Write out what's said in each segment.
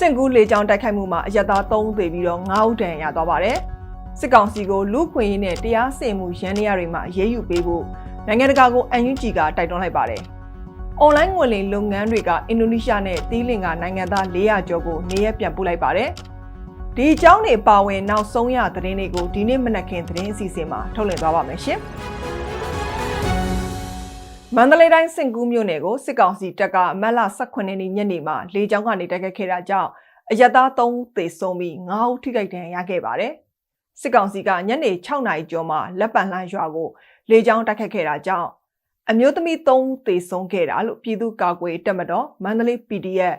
စင်ကူးလေကြောင်းတိုက်ခိုက်မှုမှာအရက်သား3ဦးသေပြီးတော့9ဦးဒဏ်ရာရသွားပါတယ်။စစ်ကောင်စီကိုလူခွင့်ရေးနဲ့တရားစင်မှုရန်နေရတွေမှာအရေးယူပေးဖို့နိုင်ငံတကာကိုအန်ယူဂျီကတိုက်တွန်းလိုက်ပါတယ်။ online ငွေလိမ်လုပ်ငန်းတွေကအင်ဒိုနီးရှားနဲ့သီးလင်ကနိုင်ငံသား400ကျော်ကိုနေရက်ပြန်ပို့လိုက်ပါတယ်။ဒီအကြောင်းတွေပါဝင်နောက်ဆုံးရသတင်းတွေကိုဒီနေ့မနက်ခင်းသတင်းအစီအစဉ်မှာထုတ်လွှင့်သွားပါမယ်ရှင်။ မန္တလေးတိုင်းစင်ကူးမြို့နယ်ကိုစစ်ကောင်စီတပ်ကအမတ်လ18ရက်နေ့ညနေမှာလေကြောင်းကနေတိုက်ခတ်ခဲ့တာကြောင့်အရက်သား3ဦးသေဆုံးပြီး9ဦးထိခိုက်ဒဏ်ရာရခဲ့ပါတယ်။စစ်ကောင်စီကညနေ6နာရီကျော်မှာလက်ပံလှမ်းရွာကိုလေကြောင်းတိုက်ခတ်ခဲ့တာကြောင့်အမျိုးသမီး3ဦးသေဆုံးခဲ့တာလို့ပြည်သူ့ကာကွယ်တပ်မတော်မန္တလေး PDF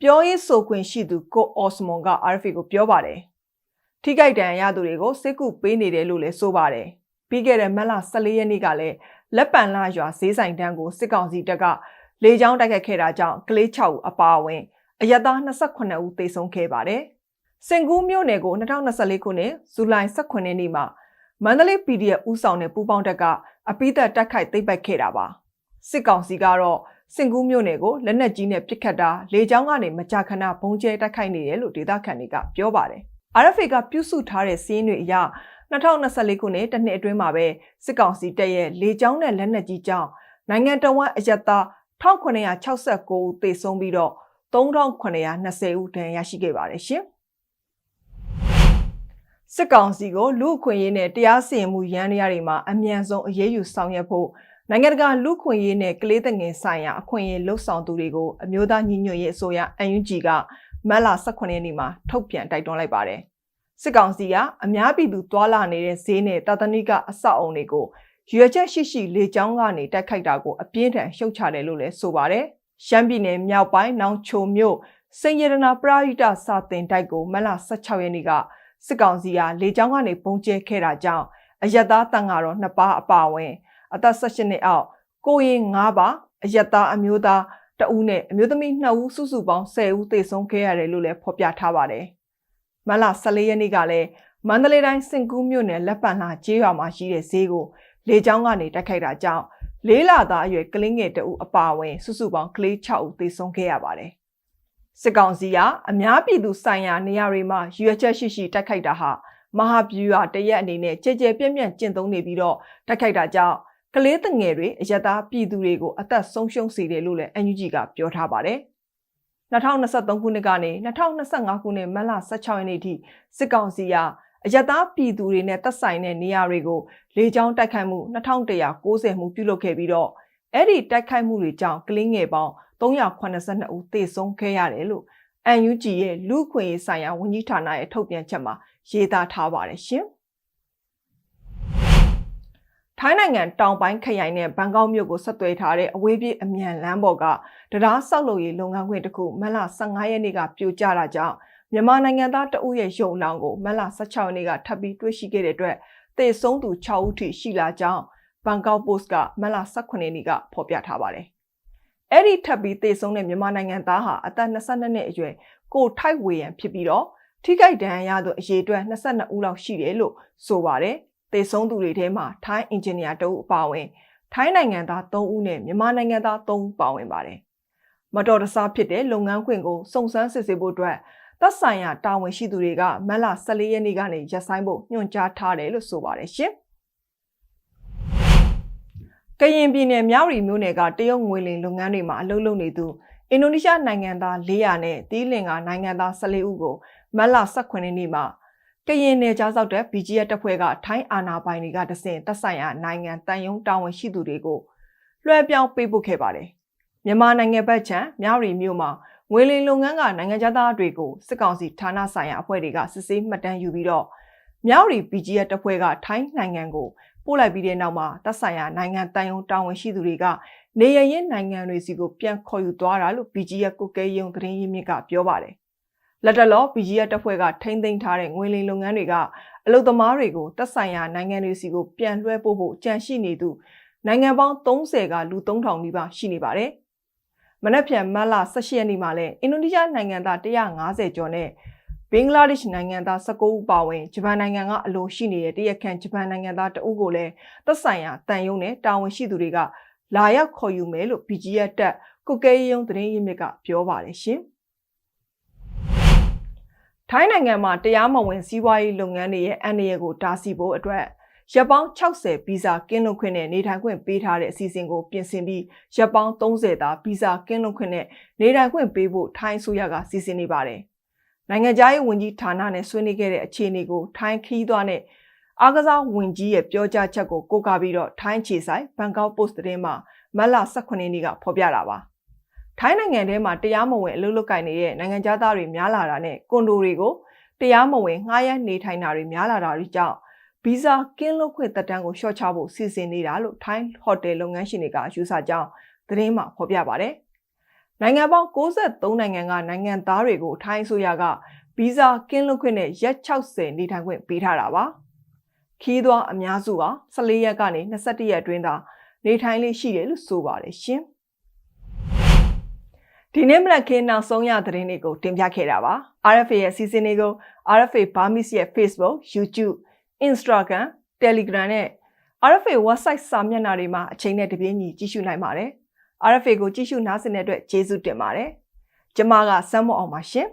ပြောရေးဆိုခွင့်ရှိသူကိုအော်စမွန်က RFA ကိုပြောပါတယ်။ထိခိုက်ဒဏ်ရာရသူတွေကိုစစ်ကူပေးနေတယ်လို့လည်းဆိုပါတယ်။ ပြီးခဲ့တဲ့မတ်လ14ရက်နေ့ကလည်းလက်ပံလာရွာဈေးဆိုင်တန်းကိုစစ်ကောင်စီတပ်ကလေကြောင်းတိုက်ခတ်ခဲ့တာကြောင့်ကလေး6ဦးအပါအဝင်အရက်သား28ဦးသေဆုံးခဲ့ပါတယ်။စင်ကူးမြို့နယ်ကို2024ခုနှစ်ဇူလိုင်18ရက်နေ့မှာမန္တလေး PDF ဦးဆောင်တဲ့ပူးပေါင်းတပ်ကအပိသက်တိုက်ခိုက်သိမ်းပိုက်ခဲ့တာပါ။စစ်ကောင်စီကတော့စင်ကူးမြို့နယ်ကိုလက်နက်ကြီးနဲ့ပစ်ခတ်တာလေကြောင်းကနေမကြာခဏဘုံကျဲတိုက်ခိုက်နေတယ်လို့ဒေသခံတွေကပြောပါတယ်။ RFA ကပြုစုထားတဲ့စီးရင်တွေအရ 2024ခုနှစ်တစ်နှစ်အတွင်းမှာပဲစစ်ကောင်စီတပ်ရဲ့လေကြောင်းနဲ့လက်နက်ကြီးကြောင့်နိုင်ငံတော်ဝန်အယက်သား1969ဦးသေဆုံးပြီးတော့3920ဦးဒဏ်ရာရရှိခဲ့ပါတယ်ရှင်။စစ်ကောင်စီကိုလူအခွင့်ရေးနဲ့တရားစီရင်မှုရန်နေရာတွေမှာအမြန်ဆုံးအရေးယူဆောင်ရွက်ဖို့နိုင်ငံတကာလူခွင့်ရေးနဲ့ကလေးသငယ်ဆိုင်ရာအခွင့်အရေးလှုပ်ဆောင်သူတွေကိုအမျိုးသားညီညွတ်ရေးအစိုးရ UNG ကမတ်လ18ရက်နေ့မှာထုတ်ပြန်တိုက်တွန်းလိုက်ပါတယ်။ စစ်ကောင်စီကအများပြည်သူတွာလာနေတဲ့ဈေးနဲ့တာသနိကအဆောက်အုံတွေကိုရွေချက်ရှိရှိလေကြောင်းကနေတိုက်ခိုက်တာကိုအပြင်းထန်ရှုတ်ချတယ်လို့လည်းဆိုပါတယ်။ရှမ်းပြည်နယ်မြောက်ပိုင်းနောင်ချိုမြို့စိန်ရတနာပရာဟိတစာတင်တိုက်ကိုမတ်လ16ရက်နေ့ကစစ်ကောင်စီကလေကြောင်းကနေပုံကျဲခဲ့တာကြောင့်အယက်သားတန်ဃာတော်နှစ်ပါးအပါအဝင်အသက်18နှစ်အောက်ကိုရင်9ပါအယက်သားအမျိုးသားတဦးနဲ့အမျိုးသမီး2ဦးစုစုပေါင်း10ဦးသေဆုံးခဲ့ရတယ်လို့လည်းဖော်ပြထားပါတယ်။ မလ14ရက်နေ့ကလည်းမန္တလေးတိုင်းစင်ကူးမြို့နယ်လက်ပံလှကျေးရွာမှာရှိတဲ့ဈေးကိုလေကြောင်းကနေတိုက်ခိုက်တာကြောင့်လေးလာသားအရွယ်ကလင်းငယ်တဦးအပါအဝင်စုစုပေါင်းကလေး6ဦးသေဆုံးခဲ့ရပါတယ်။စစ်ကောင်စီကအများပြည်သူဆိုင်ရာနေရာတွေမှာရွေချက်ရှိရှိတိုက်ခိုက်တာဟာမဟာဗျူဟာတရက်အနေနဲ့ကြဲကြဲပြန့်ပြန့်ကျင့်သုံးနေပြီးတော့တိုက်ခိုက်တာကြောင့်ကလေးတငယ်တွေအယက်သားပြည်သူတွေကိုအသက်ဆုံးရှုံးစေတယ်လို့လည်း NUG ကပြောထားပါတယ်။ 2023ခုနှစ်ကနေ2025ခုနှစ်မတ်လ16ရက်နေ့ထိစစ်ကောင်စီကအယက်သားပြည်သူတွေနဲ့တပ်ဆိုင်တဲ့နေရာတွေကိုလေကြောင်းတိုက်ခိုက်မှု2190မှုပြုလုပ်ခဲ့ပြီးတော့အဲ့ဒီတိုက်ခိုက်မှုတွေကြောင့်ကလင်းငယ်ပေါင်း382ဦးသေဆုံးခဲ့ရတယ်လို့ NUG ရဲ့လူခွင့်ရေးဆိုင်ရာဝန်ကြီးဌာနရဲ့ထုတ်ပြန်ချက်မှာရေးသားထားပါတယ်ရှင်။ ထိုင်းနိုင်ငံတောင်ပိုင်းခရိုင်နဲ့ဘန်ကောက်မြို့ကိုဆက်သွယ်ထားတဲ့အဝေးပြေးအမြန်လမ်းပေါ်ကတရားဆောက်လုပ်ရေးလုပ်ငန်းခွင်တစ်ခုမတ်လ15ရက်နေ့ကပြိုကျတာကြောင့်မြန်မာနိုင်ငံသားတဦးရဲ့ရုံလောင်ကိုမတ်လ16ရက်နေ့ကထပ်ပြီးတွေ့ရှိခဲ့တဲ့အတွက်သေဆုံးသူ6ဦးထိရှိလာကြောင်းဘန်ကောက်ပို့စ်ကမတ်လ18ရက်နေ့ကဖော်ပြထားပါတယ်။အဲ့ဒီထပ်ပြီးသေဆုံးတဲ့မြန်မာနိုင်ငံသားဟာအသက်22နှစ်အရွယ်ကိုထိုက်ဝေရန်ဖြစ်ပြီးတော့ထိခိုက်ဒဏ်ရာရသူအရေအတွက်22ဦးလောက်ရှိတယ်လို့ဆိုပါတယ်။ သေဆုံးသူတွေထဲမှာထိုင်းအင်ဂျင်နီယာတဦးအပါအဝင်ထိုင်းနိုင်ငံသား3ဦးနဲ့မြန်မာနိုင်ငံသား3ဦးပါဝင်ပါတယ်။မတော်တဆဖြစ်တဲ့လုပ်ငန်းခွင်ကိုစုံစမ်းစစ်ဆေးဖို့အတွက်သက်ဆိုင်ရာတာဝန်ရှိသူတွေကမတ်လ14ရက်နေ့ကနေရပ်ဆိုင်းဖို့ညွှန်ကြားထားတယ်လို့ဆိုပါတယ်ရှင်။ကရင်ပြည်နယ်မြောက်ရီမြို့နယ်ကတရုတ်ငွေလင်လုပ်ငန်းတွေမှာအလုပ်လုပ်နေသူအင်ဒိုနီးရှားနိုင်ငံသား400နဲ့သီးလင်ကနိုင်ငံသား14ဦးကိုမတ်လ18ရက်နေ့မှာ ကရင်နယ်ကြားစောက်တဲ့ BGF တပ်ဖွဲ့ကထိုင်းအာဏာပိုင်တွေကတဆင်သက်ဆိုင်ရာနိုင်ငံတန်ယုံတာဝန်ရှိသူတွေကိုလွှဲပြောင်းပေးပို့ခဲ့ပါတယ်။မြန်မာနိုင်ငံဘက်ခြမ်းမြောက်ရီမြို့မှာငွေလင်လုပ်ငန်းကနိုင်ငံသားတွေကိုစစ်ကောင်စီဌာနဆိုင်ရာအဖွဲ့တွေကစစ်ဆေးမှတ်တမ်းယူပြီးတော့မြောက်ရီ BGF တပ်ဖွဲ့ကထိုင်းနိုင်ငံကိုပို့လိုက်ပြီးတဲ့နောက်မှာသက်ဆိုင်ရာနိုင်ငံတန်ယုံတာဝန်ရှိသူတွေကနေရရင်နိုင်ငံတွေစီကိုပြန်ခေါ်ယူသွားတာလို့ BGF ကိုကဲယုံသတင်းရင်းမြစ်ကပြောပါတယ် လက်တလော BGF တပ်ဖွဲ့ကထိမ့်သိမ်းထားတဲ့ငွေလိမ်လုပ်ငန်းတွေကအလုပ်သမားတွေကိုတက်ဆိုင်ရာနိုင်ငံတွေစီကိုပြန်လွှဲပို့ဖို့ကြံရှိနေသူနိုင်ငံပေါင်း30ကလူ3000နီးပါးရှိနေပါတယ်။မနက်ဖြန်မတ်လ18ရက်နေ့မှာလည်းအင်ဒိုနီးရှားနိုင်ငံသား150ကျော်နဲ့ဘင်္ဂလားဒေ့ရှ်နိုင်ငံသား19ဦးပါဝင်ဂျပန်နိုင်ငံကအလိုရှိနေတဲ့တရက်ခန့်ဂျပန်နိုင်ငံသားတဦးကိုလည်းသက်ဆိုင်ရာတန်ယုံနဲ့တာဝန်ရှိသူတွေကလာရောက်ခေါ်ယူမယ်လို့ BGF တက်ကုကဲရုံသတင်းရင်းမြစ်ကပြောပါတယ်ရှင်။ ထိုင်းနိုင်ငံမှာတရားမဝင်စီးပွားရေးလုပ်ငန်းတွေရဲ့အန္တရာယ်ကိုတားဆီးဖို့အတွက်ရပ်ပေါင်း60ဗီဇာကင်းလွတ်ခွင့်နဲ့နေထိုင်ခွင့်ပေးထားတဲ့အစီအစဉ်ကိုပြင်ဆင်ပြီးရပ်ပေါင်း30သာဗီဇာကင်းလွတ်ခွင့်နဲ့နေထိုင်ခွင့်ပေးဖို့ထိုင်းအစိုးရကစီစဉ်နေပါတယ်။နိုင်ငံခြားရေးဝန်ကြီးဌာနနဲ့ဆွေးနွေးခဲ့တဲ့အခြေအနေကိုထိုင်းခီးသွွားနဲ့အားကစားဝန်ကြီးရဲ့ပြောကြားချက်ကိုကိုးကားပြီးတော့ထိုင်းခြေဆိုင်ဘန်ကောက်ပို့စ်သတင်းမှာမတ်လ18ရက်နေ့ကဖော်ပြတာပါ။ ထိုင်းနိုင်ငံထဲမှာတရားမဝင်အလုပ်လုပ်ကိုင်နေတဲ့နိုင်ငံသားတွေများလာတာနဲ့ကွန်ဒိုတွေကိုတရားမဝင်ငှားရမ်းနေထိုင်တာတွေများလာတာတွေကြောင့်ဗီဇာကင်းလွတ်ခွင့်တက်တန်းကိုလျှော့ချဖို့စီစဉ်နေတာလို့ထိုင်းဟိုတယ်လုပ်ငန်းရှင်တွေကယူဆကြောင်းသတင်းမှာဖော်ပြပါတယ်။နိုင်ငံပေါင်း63နိုင်ငံကနိုင်ငံသားတွေကိုထိုင်းအစိုးရကဗီဇာကင်းလွတ်ခွင့်နဲ့ရက်60နေထိုင်ခွင့်ပေးထားတာပါ။ခီးသွွားအများစုဟာ14ရက်ကနေ21ရက်အတွင်းသာနေထိုင်လေးရှိတယ်လို့ဆိုပါတယ်ရှင်။ ဒီနေ့မနက်ခင်းနောက်ဆုံးရသတင်းတွေကိုတင်ပြခဲ့တာပါ RFA ရဲ့စီစဉ်တွေကို RFA Burmese ရဲ့ Facebook, YouTube, Instagram, Telegram နဲ့ RFA website စာမျက်နှာတွေမှာအချိန်နဲ့တပြေးညီကြည့်ရှုနိုင်ပါတယ် RFA ကိုကြည့်ရှုနားဆင်တဲ့အတွက်ကျေးဇူးတင်ပါတယ်ကျွန်မကစမ်းမအောင်ပါရှင်